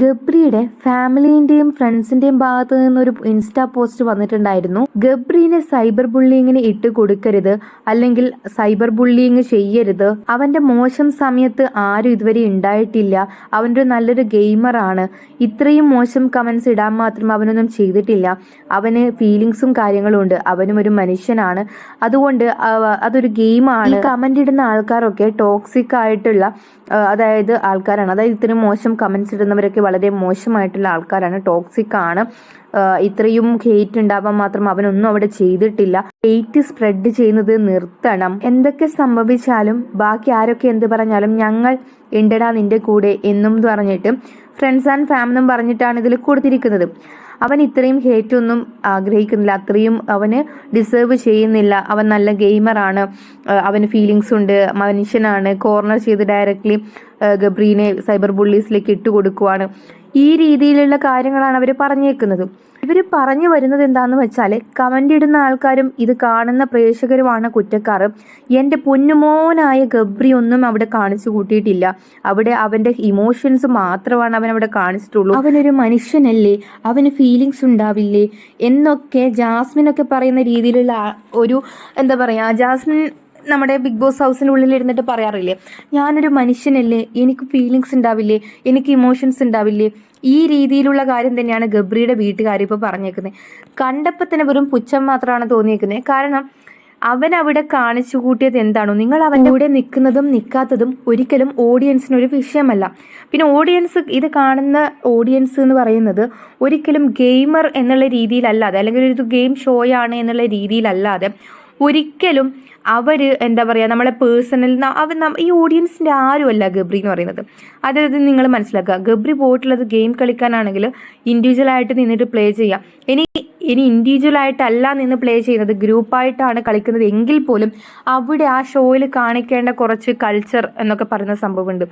ഗബ്രിയുടെ ഫാമിലിന്റെയും ഫ്രണ്ട്സിന്റെയും ഭാഗത്ത് നിന്നൊരു insta post വന്നിട്ടുണ്ടായിരുന്നു. ഗബ്രീനെ സൈബർ ബുള്ളിങ്ങിന് ഇട്ട് കൊടുക്കരുത് അല്ലെങ്കിൽ സൈബർ ബുള്ളിങ് ചെയ്യരുത്. അവന്റെ മോശം സമയത്ത് ആരും ഇതുവരെ ഉണ്ടായിട്ടില്ല. അവനൊരു നല്ലൊരു ഗെയിമറാണ് ഇത്രയും മോശം കമന്റ്സ് ഇടാൻ മാത്രം അവനൊന്നും ചെയ്തിട്ടില്ല. അവന് ഫീലിങ്സും കാര്യങ്ങളും ഉണ്ട്. അവനും ഒരു മനുഷ്യനാണ്. അതുകൊണ്ട് അതൊരു ഗെയിമാണ് കമന്റ് ഇടുന്ന ആൾക്കാരൊക്കെ ടോക്സിക് ആയിട്ടുള്ള അതായത് ആൾക്കാരാണ്. അതായത് ഇത്രയും മോശം കമന്റ്സ് ഇടുന്നവരൊക്കെ വളരെ മോശമായിട്ടുള്ള ആൾക്കാരാണ് ടോക്സിക് ആണ്. ഇത്രയും ഹെയ്റ്റ് ഉണ്ടാവാൻ മാത്രം അവനൊന്നും അവിടെ ചെയ്തിട്ടില്ല. ഹെയ്റ്റ് സ്പ്രെഡ് ചെയ്യുന്നത് നിർത്തണം. എന്തൊക്കെ സംഭവിച്ചാലും ബാക്കി ആരൊക്കെ എന്ത് പറഞ്ഞാലും ഞങ്ങൾ ഉണ്ടടാ നിന്റെ കൂടെ എന്നും പറഞ്ഞിട്ട് ഫ്രണ്ട്സ് ആൻഡ് ഫാം എന്നും പറഞ്ഞിട്ടാണ് ഇതിൽ കൊടുത്തിരിക്കുന്നത്. അവൻ ഇത്രയും ഹേറ്റ് ഒന്നും ആഗ്രഹിക്കുന്നില്ല. അത്രയും അവന് ഡിസേർവ് ചെയ്യുന്നില്ല. അവൻ നല്ല ഗെയിമറാണ് അവന് ഫീലിങ്സ് ഉണ്ട്. മനുഷ്യനാണ്. കോർണർ ചെയ്ത് ഡയറക്റ്റ്ലി ഗബ്രീനെ സൈബർ ബുള്ളീസിലേക്ക് ഇട്ട് കൊടുക്കുവാണ് ഈ രീതിയിലുള്ള കാര്യങ്ങളാണ് അവർ പറഞ്ഞേക്കുന്നത്. ഇവർ പറഞ്ഞു വരുന്നത് എന്താണെന്ന് വെച്ചാൽ കമന്റ് ഇടുന്ന ആൾക്കാരും ഇത് കാണുന്ന പ്രേക്ഷകരുമാണ് കുറ്റക്കാർ എന്റെ പൊന്നുമോനായ ഗബ്രി ഒന്നും അവിടെ കാണിച്ചു കൂട്ടിയിട്ടില്ല. അവിടെ അവന്റെ ഇമോഷൻസ് മാത്രമാണ് അവൻ അവിടെ കാണിച്ചിട്ടുള്ളൂ. അവനൊരു മനുഷ്യനല്ലേ? അവന് ഫീലിങ്സ് ഉണ്ടാവില്ലേ? എന്നൊക്കെ ജാസ്മിനൊക്കെ പറയുന്ന രീതിയിലുള്ള ഒരു എന്താ പറയുക ജാസ്മിൻ നമ്മുടെ ബിഗ് ബോസ് ഹൗസിനുള്ളിൽ ഇരുന്നിട്ട് പറയാറില്ലേ? ഞാനൊരു മനുഷ്യനല്ലേ? എനിക്ക് ഫീലിങ്സ് ഉണ്ടാവില്ലേ എനിക്ക് ഇമോഷൻസ് ഉണ്ടാവില്ലേ ഈ രീതിയിലുള്ള കാര്യം തന്നെയാണ് ഗബ്രിയുടെ വീട്ടുകാർ ഇപ്പോൾ പറഞ്ഞേക്കുന്നത് കണ്ടപ്പോൾ തന്നെ വെറും പുച്ഛം മാത്രമാണ് തോന്നിയേക്കുന്നത് കാരണം അവൻ അവിടെ കാണിച്ചു കൂട്ടിയത് എന്താണോ? നിങ്ങൾ അവന്റെ കൂടെ നിൽക്കുന്നതും നിൽക്കാത്തതും ഒരിക്കലും ഓഡിയൻസിന് ഒരു വിഷയമല്ല. പിന്നെ ഓഡിയൻസ് ഇത് കാണുന്ന ഓഡിയൻസ് എന്ന് പറയുന്നത് ഒരിക്കലും ഗെയിമർ എന്നുള്ള രീതിയിലല്ലാതെ അല്ലെങ്കിൽ ഒരു ഗെയിം ഷോയാണ് എന്നുള്ള രീതിയിലല്ലാതെ ഒരിക്കലും അവർ എന്താ പറയുക നമ്മളെ പേഴ്സണൽ അവർ ഈ ഓഡിയൻസിന്റെ ആരുമല്ല ഗബ്രി എന്ന് പറയുന്നത്. അതായത് നിങ്ങൾ മനസ്സിലാക്കുക ഗബ്രി പോയിട്ടുള്ളത് ഗെയിം കളിക്കാനാണെങ്കിൽ ഇൻഡിവിജ്വലായിട്ട് നിന്നിട്ട് പ്ലേ ചെയ്യാം. ഇനി ഇനി ഇൻഡിവിജ്വൽ ആയിട്ടല്ല നിന്ന് പ്ലേ ചെയ്യുന്നത് ഗ്രൂപ്പായിട്ടാണ് കളിക്കുന്നത് എങ്കിൽ പോലും അവിടെ ആ ഷോയിൽ കാണിക്കേണ്ട കുറച്ച് കൾച്ചർ എന്നൊക്കെ പറയുന്ന സംഭവമുണ്ട്.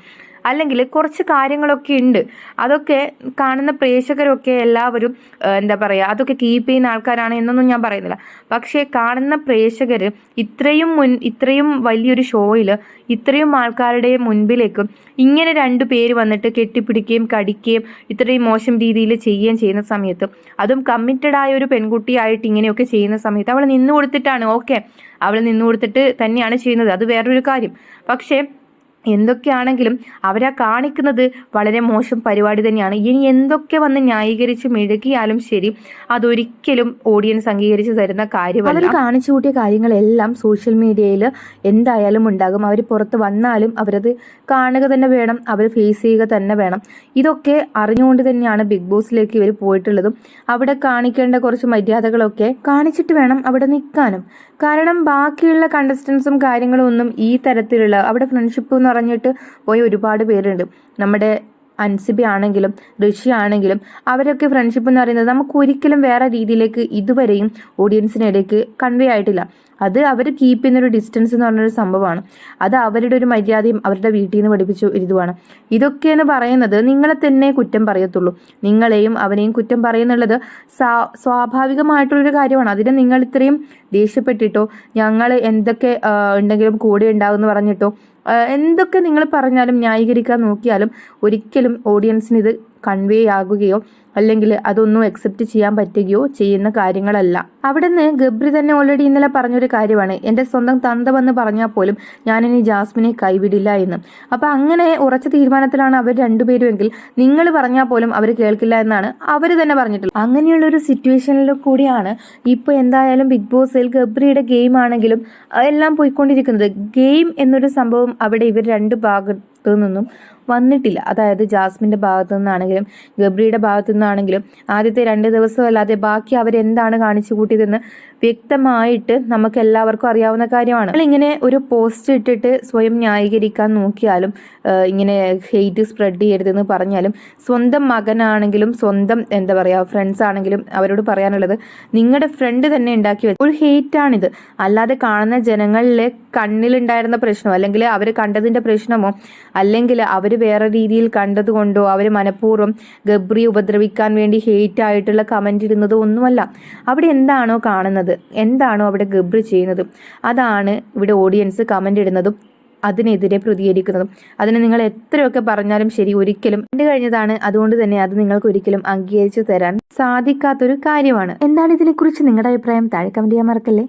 അല്ലെങ്കിൽ കുറച്ച് കാര്യങ്ങളൊക്കെ ഉണ്ട്. അതൊക്കെ കാണുന്ന പ്രേക്ഷകരൊക്കെ എല്ലാവരും എന്താ പറയുക അതൊക്കെ കീപ്പ് ചെയ്യുന്ന ആൾക്കാരാണ് എന്നൊന്നും ഞാൻ പറയുന്നില്ല. പക്ഷേ കാണുന്ന പ്രേക്ഷകർ ഇത്രയും മുൻ ഇത്രയും വലിയൊരു ഷോയിൽ ഇത്രയും ആൾക്കാരുടെ മുൻപിലേക്കും ഇങ്ങനെ രണ്ടു പേര് വന്നിട്ട് കെട്ടിപ്പിടിക്കുകയും കടിക്കുകയും ഇത്രയും മോശം രീതിയിൽ ചെയ്യുകയും ചെയ്യുന്ന സമയത്ത് അതും കമ്മിറ്റഡ് ആയ ഒരു പെൺകുട്ടിയായിട്ട് ഇങ്ങനെയൊക്കെ ചെയ്യുന്ന സമയത്ത് അവൾ നിന്നു കൊടുത്തിട്ടാണ് ഓക്കെ അവൾ നിന്നു കൊടുത്തിട്ട് തന്നെയാണ് ചെയ്യുന്നത്. അത് വേറൊരു കാര്യം. പക്ഷേ എന്തൊക്കെയാണെങ്കിലും അവരാ കാണിക്കുന്നത് വളരെ മോശം പരിപാടി തന്നെയാണ്. ഇനി എന്തൊക്കെ വന്ന് ന്യായീകരിച്ച് മെഴുകിയാലും ശരി അതൊരിക്കലും ഓഡിയൻസ് അംഗീകരിച്ച് തരുന്ന കാര്യമല്ല. അവർ കാണിച്ചു കൂട്ടിയ കാര്യങ്ങളെല്ലാം സോഷ്യൽ മീഡിയയിൽ എന്തായാലും ഉണ്ടാകും. അവർ പുറത്ത് വന്നാലും അവരത് കാണുക തന്നെ വേണം അവർ ഫേസ് ചെയ്യുക തന്നെ വേണം. ഇതൊക്കെ അറിഞ്ഞുകൊണ്ട് തന്നെയാണ് ബിഗ് ബോസിലേക്ക് ഇവർ പോയിട്ടുള്ളതും. അവിടെ കാണിക്കേണ്ട കുറച്ച് മര്യാദകളൊക്കെ കാണിച്ചിട്ട് വേണം അവിടെ നിൽക്കാനും. കാരണം ബാക്കിയുള്ള കണ്ടസ്റ്റൻസും കാര്യങ്ങളും ഒന്നും ഈ തരത്തിലുള്ള അവിടെ ഫ്രണ്ട്ഷിപ്പ് എന്ന് പറഞ്ഞിട്ട് പോയി ഒരുപാട് പേരുണ്ട്. നമ്മുടെ അൻസിബി ആണെങ്കിലും ഋഷി ആണെങ്കിലും അവരൊക്കെ ഫ്രണ്ട്ഷിപ്പ് എന്ന് പറയുന്നത് നമുക്ക് ഒരിക്കലും വേറെ രീതിയിലേക്ക് ഇതുവരെയും ഓഡിയൻസിനിടയ്ക്ക് കൺവേ ആയിട്ടില്ല. അത് അവർ കീപ്പ് ചെയ്യുന്ന ഒരു ഡിസ്റ്റൻസ് എന്ന് പറഞ്ഞൊരു സംഭവമാണ്. അത് അവരുടെ ഒരു മര്യാദയും അവരുടെ വീട്ടിൽ നിന്ന് പഠിപ്പിച്ച ഇതുമാണ്. ഇതൊക്കെ എന്ന് പറയുന്നത് നിങ്ങളെ തന്നെ കുറ്റം പറയത്തുള്ളൂ. നിങ്ങളെയും അവനെയും കുറ്റം പറയുന്നുള്ളത് സ്വാഭാവികമായിട്ടുള്ളൊരു കാര്യമാണ്. അതിന് നിങ്ങൾ ഇത്രയും ദേഷ്യപ്പെട്ടിട്ടോ ഞങ്ങൾ എന്തൊക്കെ ഉണ്ടെങ്കിലും കൂടെ ഉണ്ടാകുമെന്ന് പറഞ്ഞിട്ടോ എന്തൊക്കെ നിങ്ങൾ പറഞ്ഞാലും ന്യായീകരിക്കാൻ നോക്കിയാലും ഒരിക്കലും ഓഡിയൻസിന് ഇത് കൺവേ ആകുകയോ അല്ലെങ്കിൽ അതൊന്നും അക്സെപ്റ്റ് ചെയ്യാൻ പറ്റുകയോ ചെയ്യുന്ന കാര്യങ്ങളല്ല. അവിടുന്ന് ഗബ്രി തന്നെ ഓൾറെഡി ഇന്നലെ പറഞ്ഞൊരു കാര്യമാണ്. എന്റെ സ്വന്തം തന്ത വന്ന് പറഞ്ഞാൽ പോലും ഇനി ജാസ്മിനെ കൈവിടില്ല എന്ന്. അപ്പൊ അങ്ങനെ ഉറച്ച തീരുമാനത്തിലാണ് അവർ രണ്ടുപേരുമെങ്കിൽ നിങ്ങൾ പറഞ്ഞാൽ പോലും അവർ കേൾക്കില്ല എന്നാണ് അവർ തന്നെ പറഞ്ഞിട്ടുള്ളത്. അങ്ങനെയുള്ള ഒരു സിറ്റുവേഷനിൽ കൂടിയാണ് ഇപ്പൊ എന്തായാലും ബിഗ് ബോസിൽ ഗബ്രിയുടെ ഗെയിം ആണെങ്കിലും എല്ലാം പോയിക്കൊണ്ടിരിക്കുന്നത്. ഗെയിം എന്നൊരു സംഭവം അവിടെ ഇവർ രണ്ട് ഭാഗത്തു നിന്നും വന്നിട്ടില്ല. അതായത് ജാസ്മിന്റെ ഭാഗത്തു നിന്നാണെങ്കിലും ഗബ്രിയുടെ ഭാഗത്തു നിന്നാണെങ്കിലും ആദ്യത്തെ രണ്ട് ദിവസം അല്ലാതെ ബാക്കി അവരെന്താണ് കാണിച്ചു കൂട്ടിയതെന്ന് വ്യക്തമായിട്ട് നമുക്ക് എല്ലാവർക്കും അറിയാവുന്ന കാര്യമാണ്. നമ്മൾ ഇങ്ങനെ ഒരു പോസ്റ്റ് ഇട്ടിട്ട് സ്വയം ന്യായീകരിക്കാൻ നോക്കിയാലും ഇങ്ങനെ ഹെയ്റ്റ് സ്പ്രെഡ് ചെയ്യരുതെന്ന് പറഞ്ഞാലും സ്വന്തം മകനാണെങ്കിലും സ്വന്തം എന്താ പറയുക ഫ്രണ്ട്സ് ആണെങ്കിലും അവരോട് പറയാനുള്ളത് നിങ്ങളുടെ ഫ്രണ്ട് തന്നെ ഉണ്ടാക്കി വെച്ച. ഒരു ഹെയ്റ്റ് ആണിത് അല്ലാതെ കാണുന്ന ജനങ്ങളിലെ കണ്ണിലുണ്ടായിരുന്ന പ്രശ്നമോ അല്ലെങ്കിൽ അവർ കണ്ടതിന്റെ പ്രശ്നമോ അല്ലെങ്കിൽ അവർ വേറെ രീതിയിൽ കണ്ടതുകൊണ്ടോ അവർ മനഃപൂർവം ഗബ്രി ഉപദ്രവിക്കാൻ വേണ്ടി ഹെയ്റ്റ് ആയിട്ടുള്ള കമന്റ് ഇടുന്നതോ ഒന്നുമല്ല. അവിടെ എന്താണോ കാണുന്നത് എന്താണോ അവിടെ ഗബ്രി ചെയ്യുന്നത് അതാണ് ഇവിടെ ഓഡിയൻസ് കമന്റ് ഇടുന്നതും അതിനെതിരെ പ്രതികരിക്കുന്നതും. അതിനെ നിങ്ങൾ എത്രയൊക്കെ പറഞ്ഞാലും ശരി ഒരിക്കലും കണ്ടു കഴിഞ്ഞതാണ്. അതുകൊണ്ട് തന്നെ അത് നിങ്ങൾക്ക് ഒരിക്കലും അംഗീകരിച്ചു തരാൻ സാധിക്കാത്തൊരു കാര്യമാണ്. എന്താണ് ഇതിനെക്കുറിച്ച് നിങ്ങളുടെ അഭിപ്രായം? താഴെ കമന്റ് ചെയ്യാൻ മറക്കല്ലേ?